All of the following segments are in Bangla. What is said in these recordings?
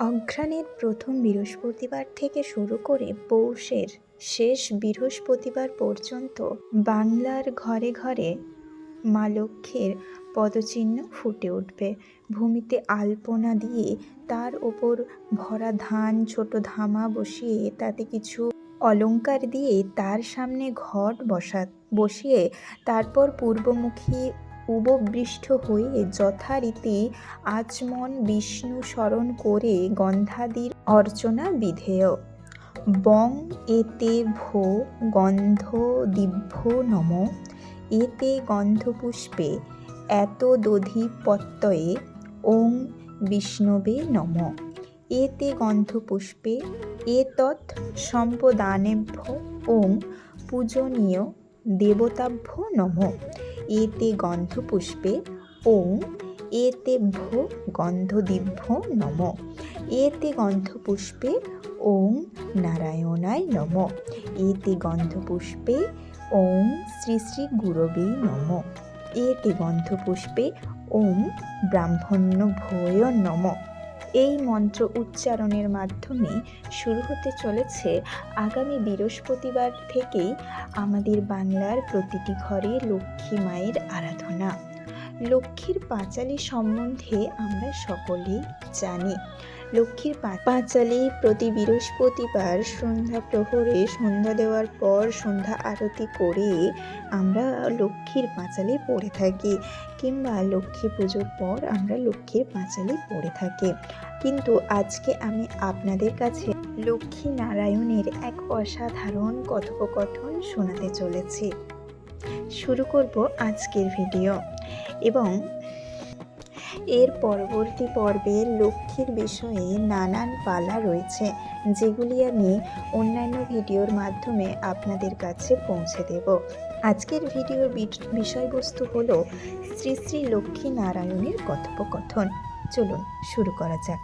অঘ্রাণের প্রথম বৃহস্পতিবার থেকে শুরু করে পৌষের শেষ বৃহস্পতিবার পর্যন্ত বাংলার ঘরে ঘরে মা লক্ষ্মীর পদচিহ্ন ফুটে উঠবে। ভূমিতে আলপনা দিয়ে তার ওপর ভরা ধান, ছোট ধামা বসিয়ে তাতে কিছু অলংকার দিয়ে তার সামনে ঘট বসা, বসিয়ে তারপর পূর্বমুখী উপবৃষ্ট হয়ে যথারীতি আচমন বিষ্ণু স্মরণ করে গন্ধাদির অর্চনা বিধেয়। বং এতে ভো গন্ধ দিভ্য নম, এতে গন্ধপুষ্পে এত দধিপত্যয়ে ওং বিষ্ণবে নম। এতে গন্ধপুষ্পে এতৎ সম্পদানেভ্য ওং পূজনীয় দেবতাভ্য নম এতে গন্ধপুষ্পে ওং, এতে এতেভ্য গন্ধদিভ্য নম এতে গন্ধপুষ্পে ওং নারায়ণায় নম। এতে গন্ধপুষ্পে ওং শ্রী শ্রী গুরবে নম। এতে গন্ধপুষ্পে ওং ব্রাহ্মণ্য ভয় নম। এই মন্ত্র উচ্চারণের মাধ্যমে শুরু হতে চলেছে আগামী বৃহস্পতিবার থেকেই আমাদের বাংলার প্রতিটি ঘরে লক্ষ্মী মায়ের আরাধনা। লক্ষ্মীর পাঁচালী সম্বন্ধে আমরা সকলেই জানি। লক্ষ্মীর পাঁচালী প্রতি বৃহস্পতিবার সন্ধ্যা প্রহরে সন্ধ্যা দেওয়ার পর সন্ধ্যা আরতি করে আমরা লক্ষ্মীর পাঁচালী পড়ে থাকি কিংবা লক্ষ্মী পুজোর পর আমরা লক্ষ্মীর পাঁচালী পড়ে থাকি। কিন্তু আজকে আমি আপনাদের কাছে লক্ষ্মী নারায়ণের এক অসাধারণ কথোপকথন শোনাতে চলেছি। শুরু করব আজকের ভিডিও এবং এর পরবর্তী পর্বে লক্ষ্মীর বিষয়ে নানান পালা রয়েছে, যেগুলি আমি অন্যান্য ভিডিওর মাধ্যমে আপনাদের কাছে পৌঁছে দেব। আজকের ভিডিওর বিষয়বস্তু হলো শ্রী শ্রী লক্ষ্মী নারায়ণের কথোপকথন। চলুন শুরু করা যাক।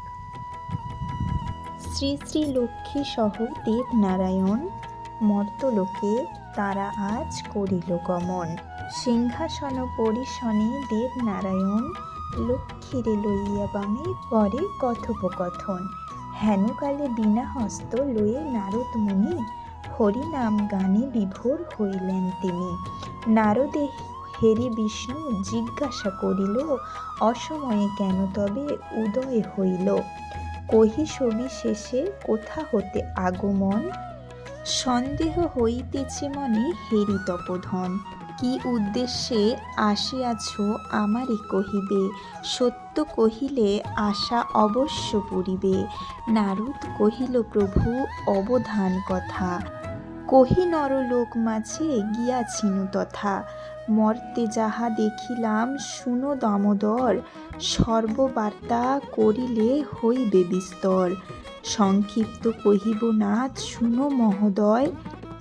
শ্রী শ্রী লক্ষ্মী সহ দেব নারায়ণ, মর্তলোকে তারা আজ করিল গমন। সিংহাসন পরিশনে দেব নারায়ণ লক্ষ্মীরে লইয়া বামে পরে কথোপকথন। হেনকালে বিনা হস্ত লয়ে নারদ মুনি হরিনাম গানে বিভোর হইলেন তিনি। নারদে হেরি বিষ্ণু জিজ্ঞাসা করিল, অসময়ে কেন তবে উদয় হইল? কহি ছবি শেষে কোথা হতে আগমন? সন্দেহ হইতেছে মনে হেরি তপধন। কি উদ্দেশ্যে আসিয়াছ আমারে কহিবে? সত্য কহিলে আশা অবশ্য পুরিবে। নারদ কহিল, প্রভু, অবধান কথা। কহি নরলোক মাঝে গিয়াছিনু তথা। মর্তে যাহা দেখিলাম, শুনো দামোদর। সর্ববার্তা করিলে হইবে বিস্তর। সংক্ষিপ্ত কহিব নাথ, শুনো মহোদয়।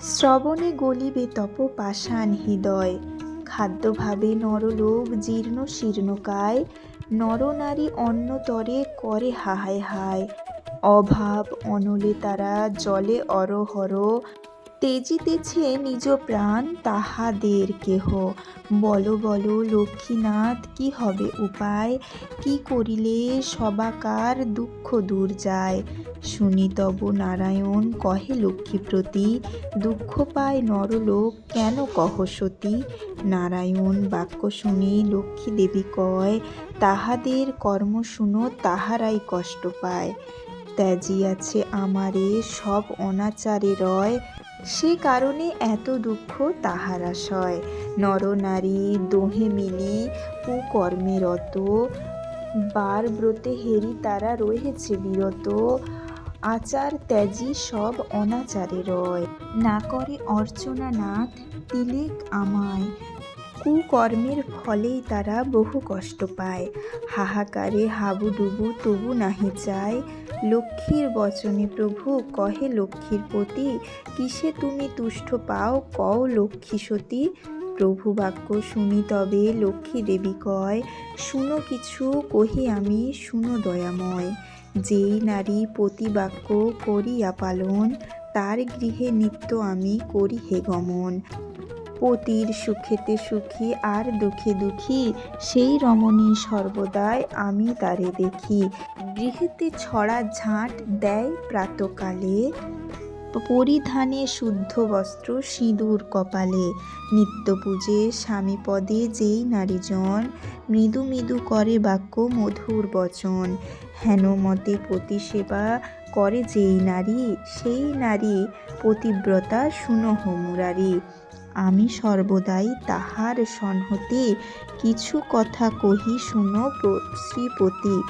শ্রবণে গলিবে তপ পাষাণ হৃদয়। খাদ্যভাবে নরলোক জীর্ণ শীর্ণকায় নরনারী অন্নতরে করে হাহায় হায়। অভাব অনলে তারা জলে অরহর। তেজিতেছে নিজ প্রাণ তাহাদের কেহ। বলো বলো, লক্ষ্মীনাথ, কি হবে উপায়? কি করিলে সবাকার দুঃখ দূর যায়? শুনি তব নারায়ণ কহে লক্ষ্মী প্রতি দুঃখ পায় নরলোক কেন কহ সতী? নারায়ণ বাক্য শুনি লক্ষ্মী দেবী কয়, তাহাদের কর্ম শুনো তাহারাই কষ্ট পায়। ত্যাজিয়াছে আমারে, সব অনাচারে রয়। সে কারণে এত দুঃখ তাহারা সয় নরনারী দোহে মিলি, কুকর্মে রত। বার ব্রতে হেরি তারা রয়েছে বিরত। আচার ত্যাজি সব অনাচারে রয়। না করে অর্চনা নাথ, তিলেক আমায়। কুকর্মের ফলেই তারা বহু কষ্ট পায়। হাহাকারে হাবুডুবু তবু নাহি চায়। লক্ষ্মীর বচনে, প্রভু, কহে লক্ষ্মীর পতি কিসে তুমি তুষ্ট পাও? কও লক্ষ্মী সতী। প্রভু বাক্য শুনি তবে লক্ষ্মী দেবী কয়, শুনো কিছু, কহি আমি, শুনো দয়াময়। যেই নারী প্রতিবাক্য করিয়া পালন, তার গৃহে নিত্য আমি করি হে গমন। পতির সুখেতে সুখী আর দুঃখে দুঃখী, সেই রমণী সর্বদাই আমি তারে দেখি। গৃহেতে ছড়া ঝাঁট দেয় প্রাতকালে, পরিধানে শুদ্ধ বস্ত্র সিঁদুর কপালে। নিত্য পূজে স্বামী পদে যেই নারীজন, মৃদু মৃদু করে বাক্য মধুর বচন। হেন মতে পতি সেবা করে যেই নারী, সেই নারী পতিব্রতা শুনহ মুরারি। আমি সর্বদাই তাহার সন্হতে কিছু কথা কহি শুনো শ্রীপতি।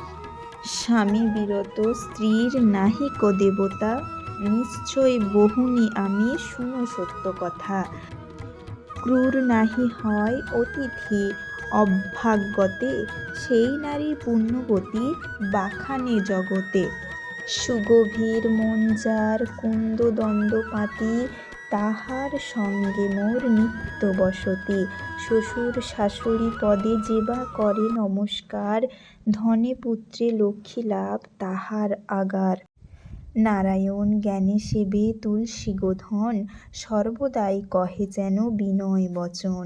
স্বামী বিরত, স্ত্রীর নাহিক দেবতা, নিশ্চয় বহুনি আমি শুনো সত্য কথা। ক্রূর নাহি হয় অতিথি অভ্যাগতে সেই নারী পুণ্যবতী বাখানে জগতে। সুগভীর মন যার কুন্দ দ্বন্দ্বপাতি তাহার সঙ্গে মোর নিত্য বসতি শ্বশুর শাশুড়ি পদে যেবা করে নমস্কার, ধনে পুত্রে লক্ষ্মী লাভ তাহার আগার। নারায়ণ জ্ঞানে সেবে তুলসী গোধন, সর্বদাই কহে যেন বিনয় বচন।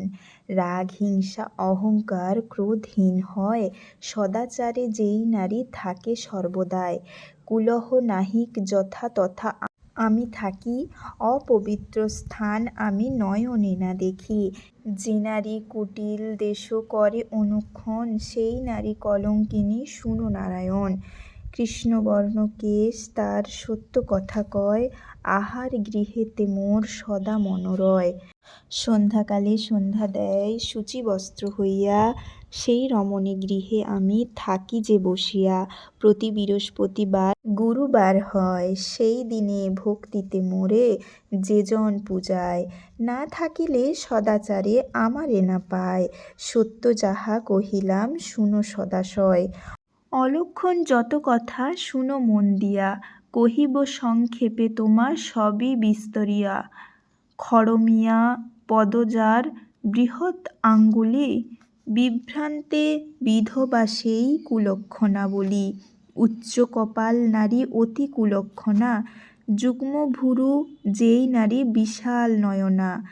রাগ, হিংসা, অহংকার ক্রোধহীন হয়, সদাচারে যেই নারী থাকে সর্বদাই। কুলহ নাহিক যথা তথা আমি থাকি, অপবিত্র স্থান আমি নয়নে না দেখি। যে নারী কুটিল দেশ করে অনুক্ষণ, সেই নারী কলঙ্কিনী শুনো নারায়ণ। কৃষ্ণবর্ণ কেশ তার সত্য কথা কয়, আহার গৃহেতে মোর সদা মনোরয়। সন্ধ্যাকালে সন্ধ্যা দেয় শুচিবস্ত্র হইয়া সেই রমণী গৃহে আমি থাকি যে বসিয়া প্রতি বৃহস্পতিবার গুরুবার হয়, সেই দিনে ভক্তিতে মোরে যেজন পূজায়। না থাকিলে সদাচারে আমারে না পায়, সত্য যাহা কহিলাম শুনো সদাশয়। অলক্ষণ যত কথা শুনো মন দিয়া, কহিব সংক্ষেপে তোমার সবই বিস্তরিয়া। খড়মিয়া, পদজার বৃহৎ আঙ্গুলি বিভ্রান্তে বিধবা সেই কুলক্ষণা বলি। উচ্চ কপাল নারী অতি কুলক্ষণা। যুগ্ম ভুরু যেই নারী বিশাল নয়না।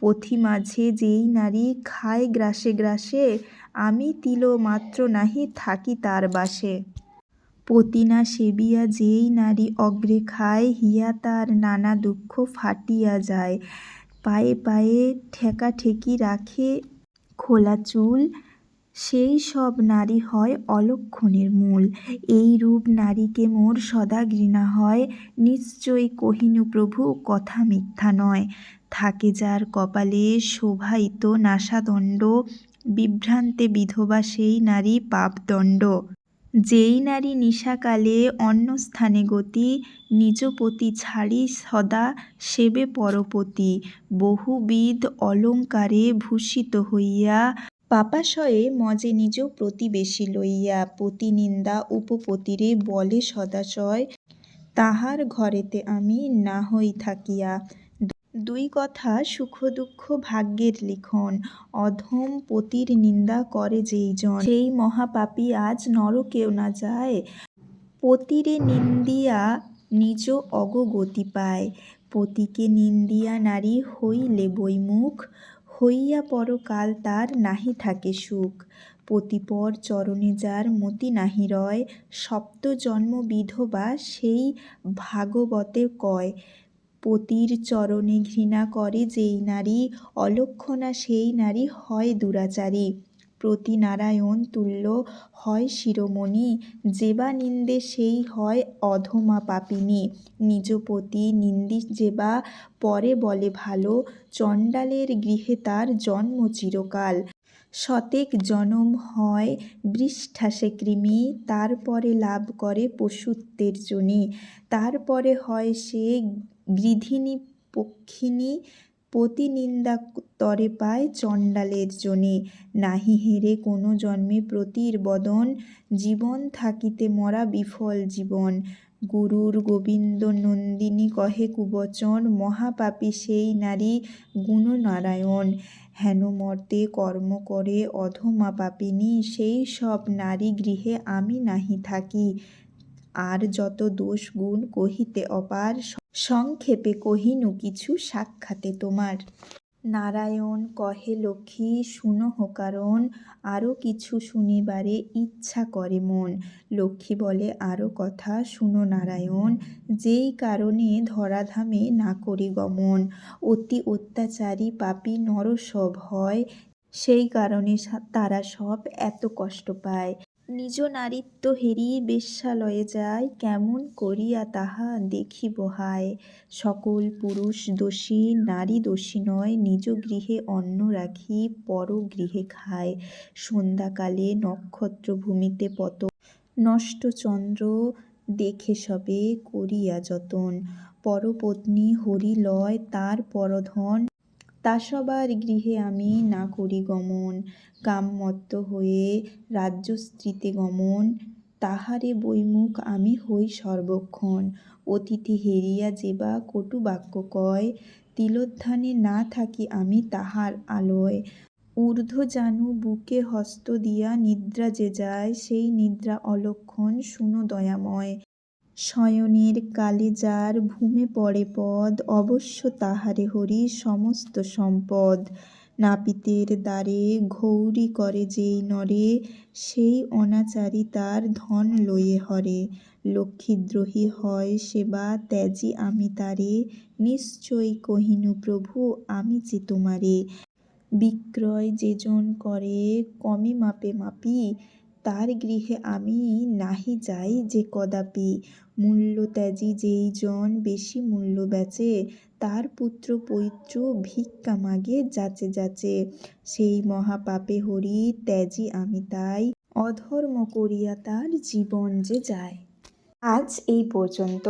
পথি মাঝে যেই নারী খায় গ্রাসে গ্রাসে। আমি তিল মাত্র নাহি থাকি তার বাসে। পতিনা সেবিয়া যেই নারী অগ্রে খায়, হিয়া তার নানা দুঃখ ফাটিয়া যায়। পায়ে পায়ে ঠেকাঠেকি রাখে খোলা চুল, সেই সব নারী হয় অলক্ষণের মূল। এই রূপ নারীকে মোর সদা ঘৃণা হয়, নিশ্চয়ই কহিনু প্রভু, কথা মিথ্যা নয়। থাকে যার কপালে শোভায়িত নাসাদণ্ড, বিভ্রান্তে বিধবা সেই নারী পাপদণ্ড। যেই নারী নিশাকালে অন্য স্থানে গতি, নিজ পতি ছাড়ি সদা সেবে পরপতি। বহুবিধ অলঙ্কারে ভূষিত হইয়া পাপাশয়ে মজে নিজ প্রতিবেশী লইয়া পতিনিন্দা উপপতিরে বলে সদাশয়, তাহার ঘরেতে আমি না হই থাকিয়া। দুই কথা সুখ দুঃখ ভাগ্যের লিখন, অধম পতির নিন্দা করে যেইজন। সেই মহাপাপী আজ নরকেও না যায়। পতিরে নিন্দিয়া নিজ অগগতি পায়। পতিকে নিন্দিয়া নারী হইলে বৈমুখ, হইয়া পরকাল তার নাহি থাকে সুখ। পতিপর চরণে যার মতি নাহি রয়, সপ্ত জন্ম বিধবা সেই ভাগবতে কয়। পতির চরণে ঘৃণা করে যেই নারী, অলক্ষণা সেই নারী হয় দুরাচারী। প্রতি নারায়ণ তুল্য হয় শিরোমণি, যেবা নিন্দে সেই হয় অধমা পাপিনী। নিজ পতি নিন্দি যেবা পরে বলে ভালো, চণ্ডালের গৃহে তার জন্ম চিরকাল। শতেক জনম হয় বৃষ্ঠাসে কৃমি, তারপরে লাভ করে পশুত্বের যোনি তারপরে হয় সে গৃধিনী পক্ষিনী পতিনিন্দা তরে পায় চণ্ডালের যোনি নাহি হেরে কোনো জন্মে প্রতির বদন, জীবন থাকিতে মরা বিফল জীবন। গুরুর গোবিন্দ নন্দিনী কহে কুবচন, মহাপাপী সেই নারী গুণনারায়ণ। হেন মর্তে কর্ম করে অধমা পাপিনী, সেই সব নারী গৃহে আমি নাহি থাকি। আর যত দোষ গুণ কহিতে অপার সংক্ষেপে কহিনু, কিছু সাক্ষাতে তোমার। নারায়ণ কহে, লক্ষ্মী শুনহো কারণ আরও কিছু শুনিবারে ইচ্ছা করে মন। লক্ষ্মী বলে আরও কথা শুনো নারায়ণ, যেই কারণে ধরাধামে না করি গমন। অতি অত্যাচারী পাপী নরসব হয়, সেই কারণে তারা সব এত কষ্ট পায়। নিজ নারীত্ব হেরি বেশ্যালয়ে যায় কেমন করিয়া তাহা দেখিব হায়। সকল পুরুষ দোষী, নারী দোষী নয়, নিজ গৃহে অন্ন রাখি পর গৃহে খায়। সন্ধ্যাকালে নক্ষত্র ভূমিতে পত নষ্ট চন্দ্র দেখে সবে করিয়া যতন। পরপত্নী হরি লয় তার পরধন তা সবার গৃহে আমি না করি গমন। কামমত্ত হয়ে রাজ্যস্ত্রীতে গমন, তাহারে বৈমুখ আমি হই সর্বক্ষণ। অতিথি হেরিয়া যেবা কটু বাক্য কয়, তিলোত্থানে না থাকি আমি তাহার আলয়। ঊর্ধ্বজানু বুকে হস্ত দিয়া নিদ্রা যে যায়, সেই নিদ্রা অলক্ষণ শুনো দয়াময়। শয়নের কালে যার ভূমে পড়ে পদ, অবশ্য তাহারে হরি সমস্ত সম্পদ। নাপিতের দ্বারে ঘৌরি করে যেই নরে, সেই অনাচারী তার ধন লয়ে হরে। লক্ষ্মীদ্রোহী হয় সেবা ত্যাজি আমি তারে নিশ্চয় কহিনু প্রভু, আমি যে তোমারে। বিক্রয় যেজন করে, কমে মাপে মাপি তার গৃহে আমি নাহি যাই যে কদাপি। মূল্য ত্যাজি যেইজন বেশি মূল্য বেচে, তার পুত্র পৈত্র ভিক্ষা মাগে যাচে যাচে। সেই মহাপাপে হরি ত্যাজি আমি তাই, অধর্ম করিয়া তার জীবন যে যায়। আজ এই পর্যন্ত।